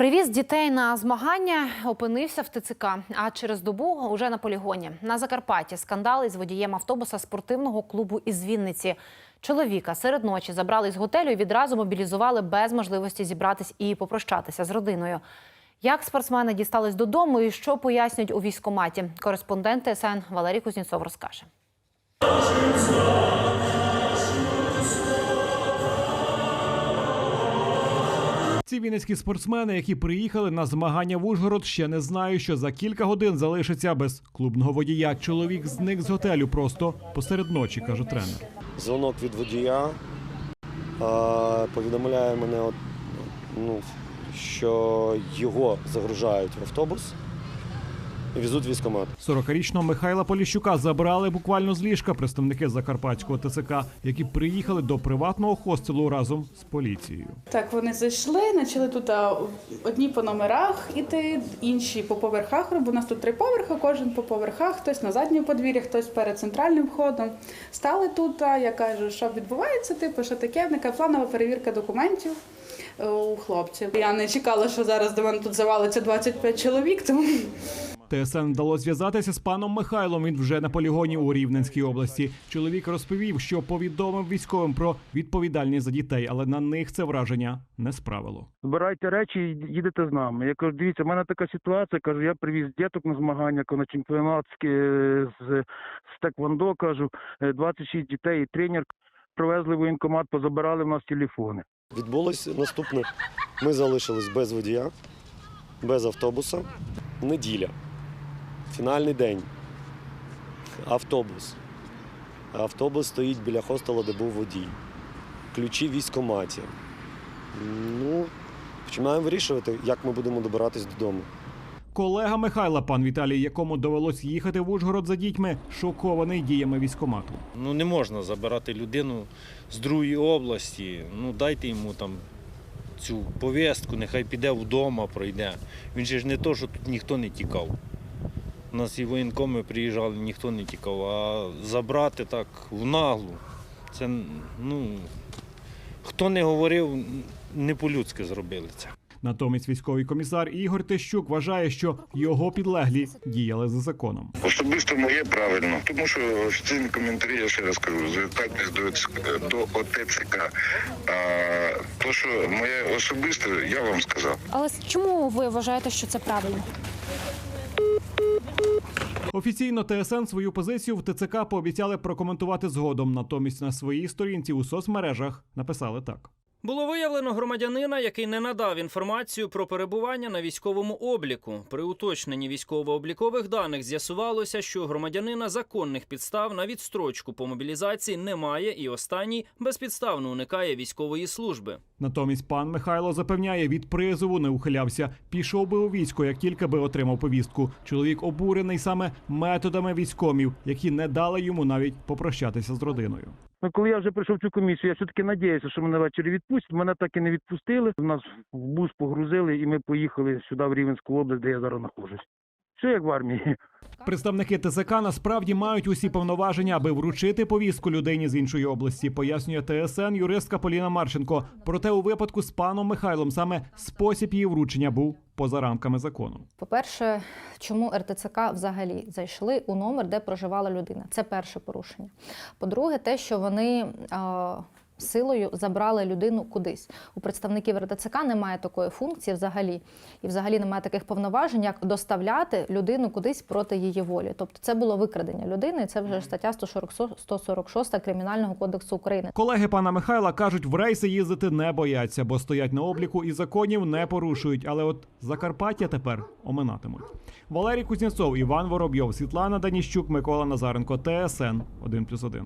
Привіз дітей на змагання, опинився в ТЦК, а через добу уже на полігоні. На Закарпатті скандал із водієм автобуса спортивного клубу із Вінниці. Чоловіка серед ночі забрали із готелю і відразу мобілізували без можливості зібратись і попрощатися з родиною. Як спортсмени дістались додому і що пояснюють у військкоматі? Кореспондент ТСН Валерій Кузнєцов розкаже. Ці вінницькі спортсмени, які приїхали на змагання в Ужгород, ще не знають, що за кілька годин залишиться без клубного водія. Чоловік зник з готелю просто посеред ночі, каже тренер. Дзвонок від водія повідомляє мене, ну, що його загружають в автобус і везуть в військкомат. 40-річного Михайла Поліщука забрали буквально з ліжка представники закарпатського ТЦК, які приїхали до приватного хостелу разом з поліцією. Так, вони зайшли, почали тут одні по номерах іти, інші по поверхах. Бо у нас тут три поверхи, кожен по поверхах, хтось на задньому подвір'ї, хтось перед центральним входом. Стали тут, а я кажу, що відбувається, типу, що таке, Нека планова перевірка документів е, у хлопців. Я не чекала, що зараз до мене тут завалиться 25 чоловік, тому ТСН вдалося зв'язатися з паном Михайлом. Він вже на полігоні у Рівненській області. Чоловік розповів, що повідомив військовим про відповідальність за дітей, але на них це враження не справило. збирайте речі і їдете з нами. Я кажу, дивіться, в мене така ситуація. Кажу, я привіз діток на змагання, на чемпіонатське е, з, з Теквондо, кажу, е, 26 дітей і тренер. Привезли воєнкомат, позабирали в нас телефони. Відбулося наступне. Ми залишились без водія, без автобуса. Неділя. Фінальний день. Автобус. Автобус стоїть біля хостелу, де був водій. Ключі в військкоматі. Ну, починаємо вирішувати, як ми будемо добиратись додому. Колега Михайла, пан Віталій, якому довелось їхати в Ужгород за дітьми, шокований діями військомату. Ну не можна забирати людину з другої області. Ну дайте йому там цю повістку, нехай піде вдома, пройде. Він же ж не то, що тут ніхто не тікав. У нас і воєнкоми приїжджали, ніхто не тікав. А забрати так в наглу, це ну хто не говорив, не по-людськи зробили це. Натомість військовий комісар Ігор Тищук вважає, що його підлеглі діяли за законом. Особисто моє правильно, тому що офіційні коментарі, я ще раз кажу, звертайтесь до, до ОТЦК. А то, що моє особисте, я вам сказав. Але чому ви вважаєте, що це правильно? Офіційно ТСН свою позицію в ТЦК пообіцяли прокоментувати згодом. Натомість на своїй сторінці у соцмережах написали так. Було виявлено громадянина, який не надав інформацію про перебування на військовому обліку. При уточненні військово-облікових даних з'ясувалося, що громадянина законних підстав на відстрочку по мобілізації немає, і останній безпідставно уникає військової служби. Натомість пан Михайло запевняє, від призову не ухилявся. Пішов би у військо, як тільки би отримав повістку. Чоловік обурений саме методами військомів, які не дали йому навіть попрощатися з родиною. Ну, коли я вже прийшов в цю комісію, я все-таки надіявся, що мене ввечері відпустять. Мене так і не відпустили. Нас в бус погрузили, і ми поїхали сюди, в Рівенську область, де я зараз знаходжусь. Все як в армії. Представники ТСК насправді мають усі повноваження, аби вручити повістку людині з іншої області, пояснює ТСН юристка Поліна Марченко. Проте у випадку з паном Михайлом саме спосіб її вручення був поза рамками закону. По-перше, чому РТЦК взагалі зайшли у номер, де проживала людина? Це перше порушення. По-друге, те, що вони силою забрали людину кудись. У представників РТЦК немає такої функції взагалі, і взагалі немає таких повноважень, як доставляти людину кудись проти її волі. Тобто це було викрадення людини, і це вже стаття 140 146 Кримінального кодексу України. Колеги пана Михайла кажуть, в рейси їздити не бояться, бо стоять на обліку і законів не порушують. Але от Закарпаття тепер оминатимуть. Валерій Кузнєцов, Іван Воробйов, Світлана Даніщук, Микола Назаренко, ТСН 1+,1.